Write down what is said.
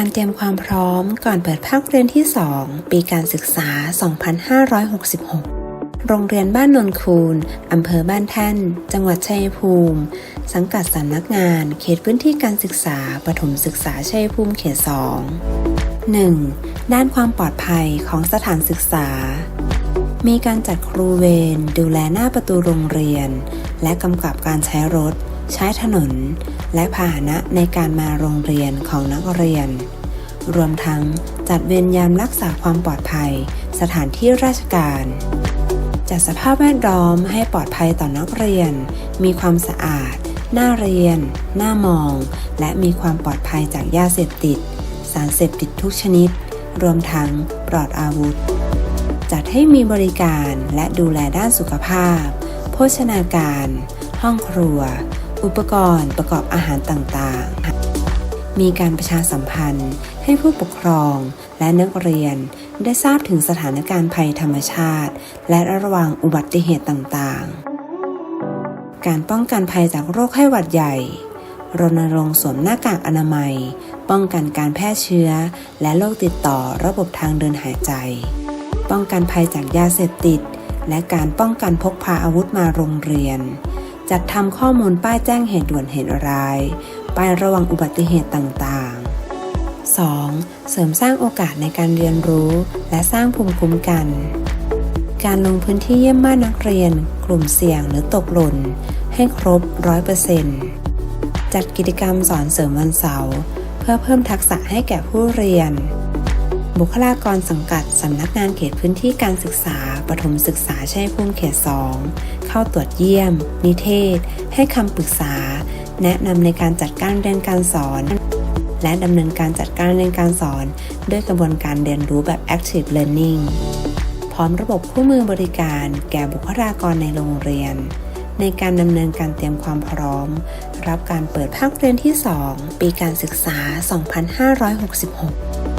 การเตรียมความพร้อมก่อนเปิดภาคเรียนที่ 2 ปีการศึกษา 2566 โรงเรียนบ้านนนคูนอำเภอบ้านแท่น จังหวัดชัยภูมิ สังกัดสำนักงาน เขตพื้นที่การศึกษาประถมศึกษาชัยภูมิเขต 2 1. ด้านความปลอดภัยของสถานศึกษา มีการจัดครูเวรดูแลหน้าประตูโรงเรียน และกำกับการใช้รถ ใช้ถนนและพาหนะในการมาโรงเรียนของนักเรียน รวมทั้งจัดเวรยามรักษาความปลอดภัย สถานที่ราชการ จัดสภาพแวดล้อมให้ปลอดภัยต่อนักเรียน มีความสะอาด น่าเรียน น่ามอง และมีความปลอดภัยจากยาเสพติด สารเสพติดทุกชนิด รวมทั้งปลอดอาวุธ จัดให้มีบริการและดูแลด้านสุขภาพ โภชนาการ ห้องครัว อุปกรณ์ประกอบอาหารต่างๆ มีการประชาสัมพันธ์ให้ผู้ปกครองและนักเรียนได้ทราบถึงสถานการณ์ภัยธรรมชาติ และระวังอุบัติเหตุต่างๆ การป้องกันภัยจากโรคไข้หวัดใหญ่ รณรงค์สวมหน้ากากอนามัย ป้องกันการแพร่เชื้อ และโรคติดต่อระบบทางเดินหายใจ ป้องกันภัยจากยาเสพติด และการป้องกันพกพาอาวุธมาโรงเรียน จัดทำข้อมูลป้ายแจ้งเหตุด่วนเหตุร้าย ป้ายระวังอุบัติเหตุต่างๆ 2. เสริมสร้างโอกาสในการเรียนรู้ และสร้างภูมิคุ้มกัน การลงพื้นที่เยี่ยมบ้านนักเรียน กลุ่มเสี่ยงหรือตกหล่น ให้ครบ 100%จัดกิจกรรมสอนเสริมวันเสาร์ เพื่อเพิ่มทักษะให้แก่ผู้เรียน บุคลากรสังกัดสำนักงานเขตพื้นที่การศึกษาประถมศึกษาชัยภูมิเขต 2 เข้าตรวจเยี่ยม นิเทศ ให้คำปรึกษา แนะนำในการจัดการเรียนการสอน และดำเนินการจัดการเรียนการสอน ด้วยกระบวนการเรียนรู้แบบ active learning พร้อมระบบคู่มือบริการแก่บุคลากรในโรงเรียน ในการดำเนินการเตรียมความพร้อม รับการเปิดภาคเรียนที่ 2 ปีการศึกษา 2566